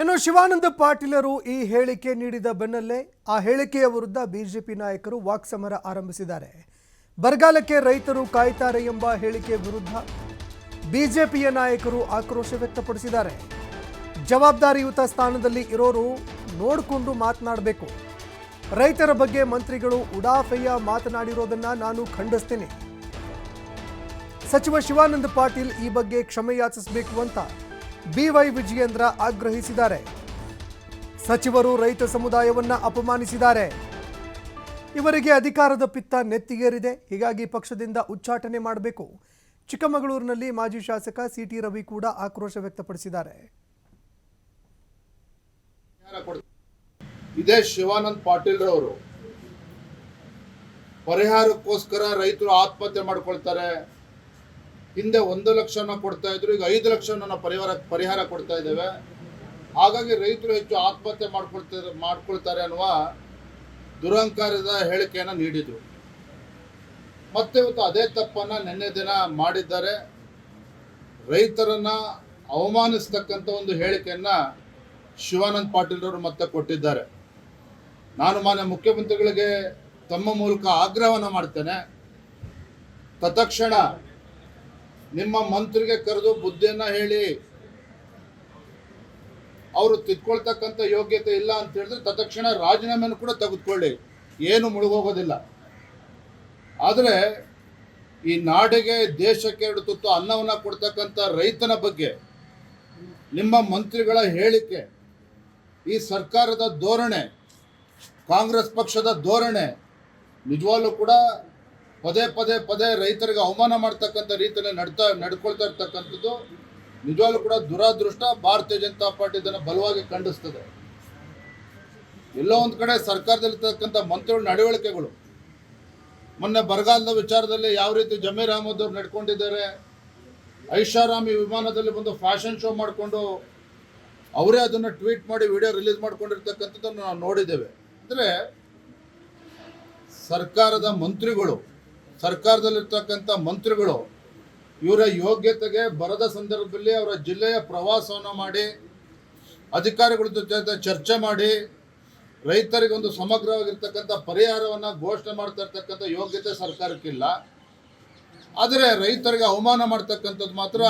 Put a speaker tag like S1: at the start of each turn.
S1: ಇನ್ನು ಶಿವಾನಂದ ಪಾಟೀಲರು ಈ ಹೇಳಿಕೆ ನೀಡಿದ ಬೆನ್ನಲ್ಲೇ ಆ ಹೇಳಿಕೆಯ ವಿರುದ್ಧ ಬಿಜೆಪಿ ನಾಯಕರು ವಾಕ್ಸಮರ ಆರಂಭಿಸಿದ್ದಾರೆ. ಬರಗಾಲಕ್ಕೆ ರೈತರು ಕಾಯ್ತಾರೆ ಎಂಬ ಹೇಳಿಕೆ ವಿರುದ್ಧ ಬಿಜೆಪಿಯ ನಾಯಕರು ಆಕ್ರೋಶ ವ್ಯಕ್ತಪಡಿಸಿದ್ದಾರೆ. ಜವಾಬ್ದಾರಿಯುತ ಸ್ಥಾನದಲ್ಲಿ ಇರೋರು ನೋಡಿಕೊಂಡು ಮಾತನಾಡಬೇಕು. ರೈತರ ಬಗ್ಗೆ ಮಂತ್ರಿಗಳು ಉಡಾಫೆಯ ಮಾತನಾಡಿರೋದನ್ನ ನಾನು ಖಂಡಿಸ್ತೀನಿ. ಸಚಿವ ಶಿವಾನಂದ ಪಾಟೀಲ್ ಈ ಬಗ್ಗೆ ಕ್ಷಮೆಯಾಚಿಸಬೇಕು ಅಂತ ಬಿವೈ ವಿಜಯೇಂದ್ರ ಆಗ್ರಹಿಸಿದ್ದಾರೆ. ಸಚಿವರು ರೈತ ಸಮುದಾಯವನ್ನ ಅಪಮಾನಿಸಿದ್ದಾರೆ. ಇವರಿಗೆ ಅಧಿಕಾರದ ಪಿತ್ತ ನೆತ್ತಿಗೇರಿದೆ. ಹೀಗಾಗಿ ಪಕ್ಷದಿಂದ ಉಚ್ಚಾಟನೆ ಮಾಡಬೇಕು. ಚಿಕ್ಕಮಗಳೂರಿನಲ್ಲಿ ಮಾಜಿ ಶಾಸಕ ಸಿಟಿ ರವಿ ಕೂಡ ಆಕ್ರೋಶ ವ್ಯಕ್ತಪಡಿಸಿದ್ದಾರೆ.
S2: ಇದೇ ಶಿವಾನಂದ್ ಪಾಟೀಲ್ ರವರು. ಪರಿಹಾರಕ್ಕೋಸ್ಕರ ರೈತರು ಆತ್ಮಹತ್ಯೆ ಮಾಡ್ಕೊಳ್ತಾರೆ. ಹಿಂದೆ ಒಂದು ಲಕ್ಷನ ಕೊಡ್ತಾ ಇದ್ರು, ಈಗ ಐದು ಲಕ್ಷನ ಪರಿಹಾರ ಪರಿಹಾರ ಕೊಡ್ತಾ ಇದ್ದೇವೆ. ಹಾಗಾಗಿ ರೈತರು ಹೆಚ್ಚು ಆತ್ಮಹತ್ಯೆ ಮಾಡ್ಕೊಳ್ತಾರೆ ಮಾಡ್ಕೊಳ್ತಾರೆ ಅನ್ನುವ ದುರಹಂಕಾರದ ಹೇಳಿಕೆಯನ್ನು ನೀಡಿದರು. ಮತ್ತೆ ಇವತ್ತು ಅದೇ ತಪ್ಪನ್ನ ನಿನ್ನೆ ದಿನ ಮಾಡಿದ್ದಾರೆ. ರೈತರನ್ನ ಅವಮಾನಿಸ್ತಕ್ಕಂಥ ಒಂದು ಹೇಳಿಕೆಯನ್ನ ಶಿವಾನಂದ್ ಪಾಟೀಲ್ ಅವರು ಮತ್ತೆ ಕೊಟ್ಟಿದ್ದಾರೆ. ನಾನು ಮಾನ್ಯ ಮುಖ್ಯಮಂತ್ರಿಗಳಿಗೆ ತಮ್ಮ ಮೂಲಕ ಆಗ್ರಹವನ್ನು ಮಾಡ್ತೇನೆ. ತತ್ಕ್ಷಣ ನಿಮ್ಮ ಮಂತ್ರಿಗೆ ಕರೆದು ಬುದ್ಧಿಯನ್ನ ಹೇಳಿ. ಅವರು ತಿದ್ಕೊಳ್ತಕ್ಕಂಥ ಯೋಗ್ಯತೆ ಇಲ್ಲ ಅಂತ ಹೇಳಿದ್ರೆ ತತ್ಕ್ಷಣ ರಾಜೀನಾಮೆಯನ್ನು ಕೂಡ ತೆಗೆದುಕೊಳ್ಳಿ. ಏನು ಮುಳುಗೋಗೋದಿಲ್ಲ. ಆದರೆ ಈ ನಾಡಿಗೆ ದೇಶಕ್ಕೆ ಎರಡು ತುತ್ತು ಅನ್ನವನ್ನು ಕೊಡ್ತಕ್ಕಂಥ ರೈತನ ಬಗ್ಗೆ ನಿಮ್ಮ ಮಂತ್ರಿಗಳ ಹೇಳಿಕೆ, ಈ ಸರ್ಕಾರದ ಧೋರಣೆ, ಕಾಂಗ್ರೆಸ್ ಪಕ್ಷದ ಧೋರಣೆ ನಿಜವಾಗ್ಲೂ ಕೂಡ ಪದೇ ಪದೇ ಪದೇ ರೈತರಿಗೆ ಅವಮಾನ ಮಾಡ್ತಕ್ಕಂಥ ರೀತಿಯಲ್ಲಿ ನಡ್ತಾ ನಡ್ಕೊಳ್ತಾ ಇರ್ತಕ್ಕಂಥದ್ದು ನಿಜವಾಗ್ಲೂ ಕೂಡ ದುರಾದೃಷ್ಟ. ಭಾರತೀಯ ಜನತಾ ಪಾರ್ಟಿ ಇದನ್ನು ಬಲವಾಗಿ ಖಂಡಿಸ್ತದೆ. ಎಲ್ಲೋ ಒಂದು ಕಡೆ ಸರ್ಕಾರದಲ್ಲಿರ್ತಕ್ಕಂಥ ಮಂತ್ರಿಗಳ ನಡವಳಿಕೆಗಳು. ಮೊನ್ನೆ ಬರಗಾಲದ ವಿಚಾರದಲ್ಲಿ ಯಾವ ರೀತಿ ಜಮೀರ್ ಅಹಮದ್ ಅವ್ರು ನಡ್ಕೊಂಡಿದ್ದಾರೆ, ಐಷಾರಾಮಿ ವಿಮಾನದಲ್ಲಿ ಬಂದು ಫ್ಯಾಷನ್ ಶೋ ಮಾಡಿಕೊಂಡು ಅವರೇ ಅದನ್ನು ಟ್ವೀಟ್ ಮಾಡಿ ವಿಡಿಯೋ ರಿಲೀಸ್ ಮಾಡ್ಕೊಂಡಿರ್ತಕ್ಕಂಥದ್ದನ್ನು ನಾವು ನೋಡಿದ್ದೇವೆ. ಅಂದರೆ ಸರ್ಕಾರದ ಮಂತ್ರಿಗಳು ಸರ್ಕಾರದಲ್ಲಿರ್ತಕ್ಕಂಥ ಮಂತ್ರಿಗಳು ಇವರ ಯೋಗ್ಯತೆಗೆ ಬರದ ಸಂದರ್ಭದಲ್ಲಿ ಅವರ ಜಿಲ್ಲೆಯ ಪ್ರವಾಸವನ್ನು ಮಾಡಿ, ಅಧಿಕಾರಿಗಳ ಜೊತೆ ಚರ್ಚೆ ಮಾಡಿ, ರೈತರಿಗೆ ಒಂದು ಸಮಗ್ರವಾಗಿರ್ತಕ್ಕಂಥ ಪರಿಹಾರವನ್ನು ಘೋಷಣೆ ಮಾಡ್ತಾ ಇರ್ತಕ್ಕಂಥ ಯೋಗ್ಯತೆ ಸರ್ಕಾರಕ್ಕಿಲ್ಲ. ಆದರೆ ರೈತರಿಗೆ ಅವಮಾನ ಮಾಡ್ತಕ್ಕಂಥದ್ದು ಮಾತ್ರ